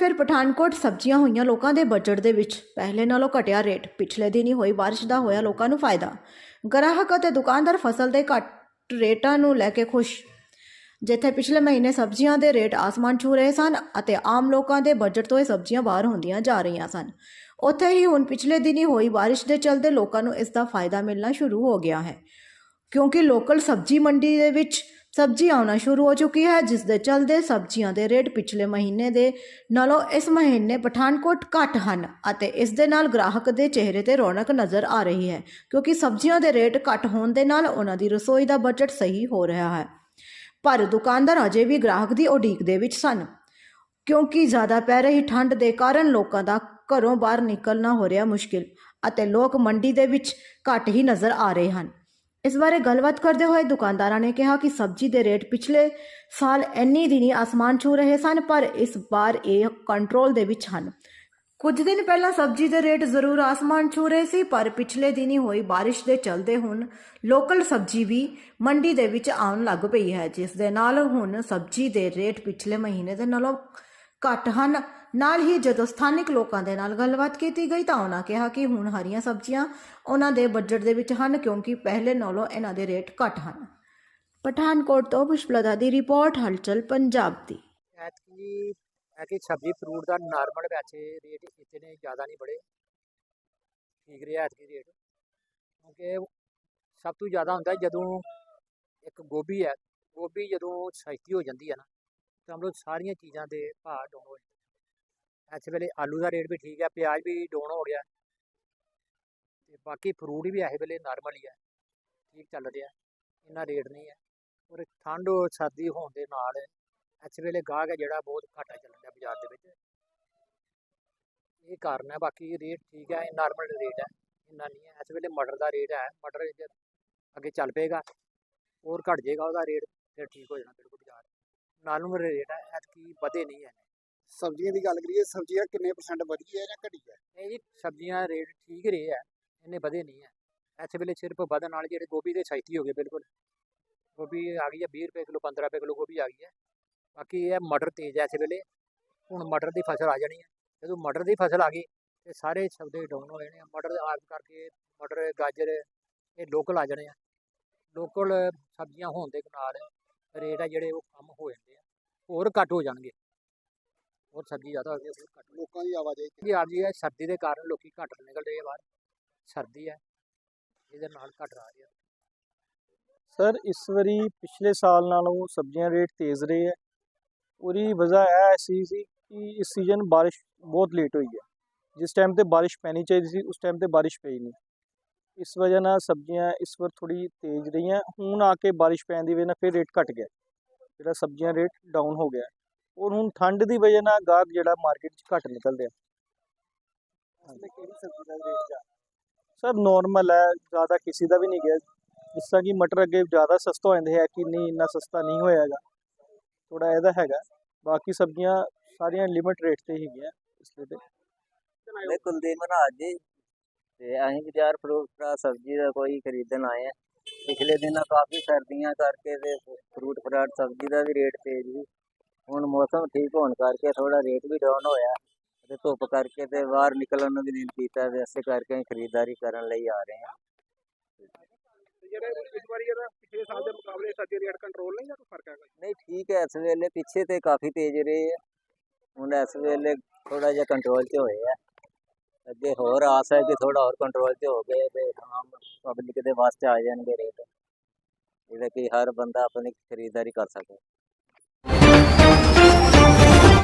ਫਿਰ ਪਠਾਨਕੋਟ ਸਬਜ਼ੀਆਂ ਹੋਈਆਂ ਲੋਕਾਂ ਦੇ ਬਜਟ ਦੇ ਵਿੱਚ। ਪਹਿਲੇ ਨਾਲੋਂ ਘਟਿਆ ਰੇਟ ਪਿਛਲੇ ਦਿਨ ਹੀ ਹੋਈ ਬਾਰਿਸ਼ ਦਾ ਹੋਇਆ ਲੋਕਾਂ ਨੂੰ ਫਾਇਦਾ। ਗ੍ਰਾਹਕ ਅਤੇ ਦੁਕਾਨਦਾਰ ਫਸਲ ਦੇ ਘੱਟ ਰੇਟਾਂ ਨੂੰ ਲੈ ਕੇ ਖੁਸ਼। ਜਿੱਥੇ ਪਿਛਲੇ ਮਹੀਨੇ ਸਬਜ਼ੀਆਂ ਦੇ ਰੇਟ ਆਸਮਾਨ ਛੂ ਰਹੇ ਸਨ ਅਤੇ ਆਮ ਲੋਕਾਂ ਦੇ ਬਜਟ ਤੋਂ ਇਹ ਸਬਜ਼ੀਆਂ ਬਾਹਰ ਹੁੰਦੀਆਂ ਜਾ ਰਹੀਆਂ ਸਨ। ਉੱਥੇ ਹੀ ਹੁਣ ਪਿਛਲੇ ਦਿਨੀ ਹੋਈ ਬਾਰਿਸ਼ ਦੇ ਚਲਦੇ ਲੋਕਾਂ ਨੂੰ ਇਸ ਦਾ ਫਾਇਦਾ ਮਿਲਣਾ ਸ਼ੁਰੂ ਹੋ ਗਿਆ ਹੈ। ਕਿਉਂਕਿ ਲੋਕਲ ਸਬਜ਼ੀ ਮੰਡੀ ਦੇ ਵਿੱਚ ਸਬਜ਼ੀ ਆਉਣਾ ਸ਼ੁਰੂ ਹੋ ਚੁੱਕੀ ਹੈ ਜਿਸ ਦੇ ਚਲਦੇ ਸਬਜ਼ੀਆਂ ਦੇ ਰੇਟ ਪਿਛਲੇ ਮਹੀਨੇ ਦੇ ਨਾਲੋਂ ਇਸ ਮਹੀਨੇ ਪਠਾਨਕੋਟ ਘੱਟ ਹਨ ਅਤੇ ਇਸ ਦੇ ਨਾਲ ਗ੍ਰਾਹਕ ਦੇ ਚਿਹਰੇ ਤੇ ਰੌਣਕ ਨਜ਼ਰ ਆ ਰਹੀ ਹੈ, ਕਿਉਂਕਿ ਸਬਜ਼ੀਆਂ ਦੇ ਰੇਟ ਘੱਟ ਹੋਣ ਦੇ ਨਾਲ ਉਹਨਾਂ ਦੀ ਰਸੋਈ ਦਾ ਬਜਟ ਸਹੀ ਹੋ ਰਿਹਾ ਹੈ। ਪਰ ਦੁਕਾਨਦਾਰ ਅਜੇ ਵੀ ਗ੍ਰਾਹਕ ਦੀ ਉਡੀਕ ਦੇ ਵਿੱਚ ਸਨ, ਕਿਉਂਕਿ ਜ਼ਿਆਦਾ ਪੈ ਰਹੀ ਠੰਡ ਦੇ ਕਾਰਨ ਲੋਕਾਂ ਦਾ ਘਰੋਂ ਬਾਹਰ ਨਿਕਲਣਾ ਹੋ ਰਿਹਾ ਮੁਸ਼ਕਿਲ ਅਤੇ ਲੋਕ ਮੰਡੀ ਦੇ ਵਿੱਚ ਘੱਟ ਹੀ ਨਜ਼ਰ ਆ ਰਹੇ ਹਨ। ਇਸ ਬਾਰੇ ਗੱਲਬਾਤ ਕਰਦੇ ਹੋਏ ਦੁਕਾਨਦਾਰਾਂ ਨੇ ਕਿਹਾ ਕਿ ਸਬਜ਼ੀ ਦੇ ਰੇਟ ਪਿਛਲੇ ਸਾਲ ਇੰਨੀ ਦਿਨੀ ਆਸਮਾਨ ਛੂ ਰਹੇ ਸਨ, ਪਰ ਇਸ ਵਾਰ ਇਹ ਕੰਟਰੋਲ ਦੇ ਵਿੱਚ ਹਨ। ਕੁਝ ਦਿਨ ਪਹਿਲਾਂ ਸਬਜ਼ੀ ਦੇ ਰੇਟ ਜ਼ਰੂਰ ਆਸਮਾਨ ਛੂ ਰਹੇ ਸੀ, ਪਰ ਪਿਛਲੇ ਦਿਨੀ ਹੋਈ ਬਾਰਿਸ਼ ਦੇ ਚਲਦੇ ਹੁਣ ਲੋਕਲ ਸਬਜ਼ੀ ਵੀ ਮੰਡੀ ਦੇ ਵਿੱਚ ਆਉਣ ਲੱਗ ਪਈ ਹੈ, ਜਿਸ ਦੇ ਨਾਲ ਹੁਣ ਸਬਜ਼ੀ ਦੇ ਰੇਟ ਪਿਛਲੇ ਮਹੀਨੇ ਦੇ ਨਾਲੋਂ ਘੱਟ ਹਨ। ਨਾਲ ਹੀ ਜਦੋਂ ਸਥਾਨਿਕ ਲੋਕਾਂ ਦੇ ਨਾਲ ਗੱਲਬਾਤ ਕੀਤੀ ਗਈ ਤਾਂ ਉਹਨਾਂ ਕਿਹਾ ਕਿ ਹੁਣ ਹਰੀਆਂ ਸਬਜ਼ੀਆਂ ਉਹਨਾਂ ਦੇ ਬਜਟ ਦੇ ਵਿੱਚ ਹਨ ਕਿਉਂਕਿ ਪਹਿਲੇ ਨਾਲੋਂ ਇਹਨਾਂ ਦੇ ਰੇਟ ਘੱਟ ਹਨ। ਪਠਾਨਕੋਟ ਤੋਂ ਪੁਸ਼ਪਲਤਾ ਦੀ ਰਿਪੋਰਟ ਹਲਚਲ ਪੰਜਾਬ ਦੀ। ਐਤਕੀ ਐਤਕੀ ਸਬਜ਼ੀ ਫਰੂਟ ਦਾ ਨਾਰਮਲ ਵੈਸੇ ਰੇਟ ਇਤਨੇ ਜ਼ਿਆਦਾ ਨਹੀਂ ਬੜੇ। ਠੀਕ ਰਿਹਾ ਐਤਕੀ ਰੇਟ ਕਿਉਂਕਿ ਸਭ ਤੋਂ ਜ਼ਿਆਦਾ ਹੁੰਦਾ ਜਦੋਂ ਇੱਕ ਗੋਭੀ ਹੈ, ਗੋਭੀ ਜਦੋਂ ਸਸਤੀ ਹੋ ਜਾਂਦੀ ਹੈ ਨਾ ਤਾਂ ਮਤਲਬ ਸਾਰੀਆਂ ਚੀਜ਼ਾਂ ਦੇ ਭਾਅ ਡਾਊਨ ਹੋ ਜਾਂਦੇ ਇਸ ਵੇਲੇ ਆਲੂ ਦਾ ਰੇਟ ਵੀ ਠੀਕ ਹੈ ਪਿਆਜ਼ ਵੀ ਡਾਊਨ ਹੋ ਗਿਆ ਤੇ ਬਾਕੀ ਫਰੂਟ ਵੀ ਇਸ ਵੇਲੇ ਨਾਰਮਲ ਹੀ ਹੈ ਠੀਕ ਚੱਲ ਰਿਹਾ, ਇੰਨਾ ਰੇਟ ਨਹੀਂ ਹੈ ਔਰ ਠੰਡ ਸਰਦੀ ਹੋਣ ਦੇ ਨਾਲ ਇਸ ਵੇਲੇ ਗਾਹਕ ਹੈ ਜਿਹੜਾ ਬਹੁਤ ਘੱਟ ਚੱਲ ਰਿਹਾ ਬਾਜ਼ਾਰ ਦੇ ਵਿੱਚ। ਇਹ ਕਾਰਨ ਹੈ ਬਾਕੀ ਰੇਟ ਠੀਕ ਹੈ ਨਾਰਮਲ ਰੇਟ ਹੈ ਇੰਨਾ ਨਹੀਂ ਹੈ ਇਸ ਵੇਲੇ ਮਟਰ ਦਾ ਰੇਟ ਹੈ ਮਟਰ ਅੱਗੇ ਚੱਲ ਪਏਗਾ, ਹੋਰ ਘਟ ਜਾਏਗਾ ਉਹਦਾ ਰੇਟ, ਫਿਰ ਠੀਕ ਹੋ ਜਾਣਾ ਬਿਲਕੁਲ। ਨਾਰਮਲ ਰੇਟ ਹੈ ਐਤਕੀ ਵਧੇ ਨਹੀਂ ਹੈ ਸਬਜ਼ੀਆਂ ਦੀ ਗੱਲ ਕਰੀਏ ਸਬਜ਼ੀਆਂ ਕਿੰਨੇ ਪਰਸੈਂਟ ਵਧੀ ਹੈ ਜਾਂ ਘਟੀ ਹੈ? ਇਹ ਜੀ ਸਬਜ਼ੀਆਂ ਰੇਟ ਠੀਕ ਰਹੇ ਹੈ ਇੰਨੇ ਵਧੇ ਨਹੀਂ ਹੈ। ਇਸ ਵੇਲੇ ਸਿਰਫ ਵਧਣ ਨਾਲ ਜਿਹੜੇ ਗੋਭੀ ਦੇ ਸਸਤੀ ਹੋ ਗਏ ਬਿਲਕੁਲ। ਗੋਭੀ ਆ ਗਈ ਹੈ 20 ਰੁਪਏ ਕਿਲੋ 15 ਰੁਪਏ ਕਿਲੋ ਗੋਭੀ ਆ ਗਈ ਹੈ। ਬਾਕੀ ਇਹ ਮਟਰ ਤੇਜ਼ ਹੈ ਇਸ ਵੇਲੇ। ਹੁਣ ਮਟਰ ਦੀ ਫਸਲ ਆ ਜਾਣੀ ਹੈ। ਜਦੋਂ ਮਟਰ ਦੀ ਫਸਲ ਆ ਗਈ ਤੇ ਸਾਰੇ ਸੌਦੇ ਡਾਊਨ ਹੋ ਜਾਣੇ ਆ। ਮਟਰ ਆਪ ਕਰਕੇ ਮਟਰ ਗਾਜਰ ਇਹ ਲੋਕਲ ਆ ਜਾਣੇ ਆ। ਲੋਕਲ ਸਬਜ਼ੀਆਂ ਹੋਣ ਦੇ ਨਾਲ ਰੇਟ ਆ ਜਿਹੜੇ ਉਹ ਕਮ ਹੋ ਜਾਂਦੇ ਆ ਹੋਰ ਘੱਟ ਹੋ ਜਾਣਗੇ। ਹੋਰ ਸਬਜ਼ੀ ਜ਼ਿਆਦਾ ਹੋ ਗਈ ਹੋਰ ਘੱਟ ਲੋਕਾਂ ਦੀ ਆਵਾਜਾਈ ਜੀ ਆ ਜੀ ਇਹ ਸਰਦੀ ਦੇ ਕਾਰਨ ਲੋਕੀ ਘੱਟ ਨਿਕਲ ਰਹੇ ਆ ਬਾਹਰ ਸਰਦੀ ਹੈ ਇਹਦੇ ਨਾਲ ਘੱਟ ਆ ਰਹੀ। ਹੈ ਸਰ ਇਸ ਵਾਰੀ ਪਿਛਲੇ ਸਾਲ ਨਾਲੋਂ ਸਬਜ਼ੀਆਂ ਰੇਟ ਤੇਜ਼ ਰਹੇ ਹੈ ਉਹਦੀ ਵਜ੍ਹਾ ਇਹ ਸੀ ਸੀ ਕਿ ਇਸ ਸੀਜ਼ਨ ਬਾਰਿਸ਼ ਬਹੁਤ ਲੇਟ ਹੋਈ ਹੈ ਜਿਸ ਟਾਈਮ ਤੇ ਬਾਰਿਸ਼ ਪੈਣੀ ਚਾਹੀਦੀ ਸੀ ਉਸ ਟਾਈਮ ਤੇ ਬਾਰਿਸ਼ ਪਈ ਨਹੀਂ। ਇਸ ਵਜ੍ਹਾ ਨਾਲ ਸਬਜ਼ੀਆਂ ਇਸ ਵਾਰ ਥੋੜੀ ਤੇਜ਼ ਰਹੀਆਂ। ਹੁਣ ਆ ਕੇ ਬਾਰਿਸ਼ ਪੈਣ ਦੀ ਵਜ੍ਹਾ ਨਾਲ ਫਿਰ ਰੇਟ ਘਟ ਗਿਆ। ਜਿਹੜਾ ਸਬਜ਼ੀਆਂ ਰੇਟ ਡਾਊਨ ਹੋ ਗਿਆ। ਔਰ ਹੁਣ ਠੰਡ ਦੀ ਵਜ੍ਹਾ ਨਾਲ ਗਾਹਕ ਜਿਹੜਾ ਮਾਰਕੀਟ 'ਚ ਘੱਟ ਨਿਕਲ ਰਿਹਾ ਸਰ ਨਾਰਮਲ ਹੈ ਜ਼ਿਆਦਾ ਕਿਸੇ ਦਾ ਵੀ ਨਹੀਂ ਗਿਆ। ਜਿਸ ਤਰ੍ਹਾਂ ਕਿ ਮਟਰ ਅੱਗੇ ਜ਼ਿਆਦਾ ਸਸਤਾ ਹੋ ਜਾਂਦੇ ਹੈ ਕਿ ਨਹੀਂ ਇੰਨਾ ਸਸਤਾ ਨਹੀਂ ਹੋਇਆਗਾ ਥੋੜਾ ਇਹਦਾ ਹੈਗਾ। ਬਾਕੀ ਸਬਜ਼ੀਆਂ ਸਾਰੀਆਂ ਲਿਮਿਟ ਰੇਟ ਤੇ ਹੈਗੀਆਂ ਇਸ ਲਈ ਤੇ ਮੈਂ ਕੁਲਦੀਪ ਮਹਾਰਾਜ ਜੀ। ਤੇ ਅਸੀਂ ਬਾਜ਼ਾਰ ਫਰੂਟ ਫਰਾ ਸਬਜ਼ੀ ਦਾ ਕੋਈ ਖਰੀਦਣ ਆਏ ਆ ਪਿਛਲੇ ਦਿਨਾਂ ਕਾਫੀ ਸਰਦੀਆਂ ਕਰਕੇ ਤੇ ਫਰੂਟ ਫਰਾਟ ਸਬਜ਼ੀ ਦਾ ਵੀ ਰੇਟ ਤੇਜ਼ ਸੀ। ਹੁਣ ਮੌਸਮ ਠੀਕ ਹੋਣ ਕਰਕੇ ਥੋੜਾ ਰੇਟ ਵੀ ਡਾਊਨ ਹੋਇਆ ਤੇ ਧੁੱਪ ਕਰਕੇ ਤੇ ਬਾਹਰ ਨਿਕਲਣ ਨੂੰ ਵੀ ਦਿਲ ਕੀਤਾ ਤੇ ਇਸੇ ਕਰਕੇ ਅਸੀਂ ਖਰੀਦਦਾਰੀ ਕਰਨ ਲਈ ਆ ਰਹੇ ਹਾਂ। ਜਿਹੜੇ ਇਸ ਵਾਰੀ ਇਹਦਾ ਪਿਛਲੇ ਸਾਲ ਦੇ ਮੁਕਾਬਲੇ ਸਬਜ਼ੀ ਰੇਟ ਕੰਟਰੋਲ ਨਹੀਂ ਜਾਂ ਕੋਈ ਫ਼ਰਕ ਹੈਗਾ? ਨਹੀਂ ਠੀਕ ਹੈ ਇਸ ਵੇਲੇ ਪਿੱਛੇ ਤੇ ਕਾਫੀ ਤੇਜ਼ ਰਹੇ ਆ ਹੁਣ ਇਸ ਵੇਲੇ ਥੋੜਾ ਜਿਹਾ ਕੰਟਰੋਲ 'ਚ ਹੋਏ ਆ। ਅੱਗੇ ਹੋਰ ਆਸ ਹੈ ਕਿ ਥੋੜਾ ਹੋਰ ਕੰਟਰੋਲ ਤੇ ਹੋ ਗਏ ਤੇ ਆਮ ਪਬਲਿਕ ਦੇ ਵਾਸਤੇ ਆ ਜਾਣਗੇ ਰੇਟ ਜਿਹੜਾ ਕਿ ਹਰ ਬੰਦਾ ਆਪਣੀ ਖਰੀਦਦਾਰੀ ਕਰ ਸਕੇ।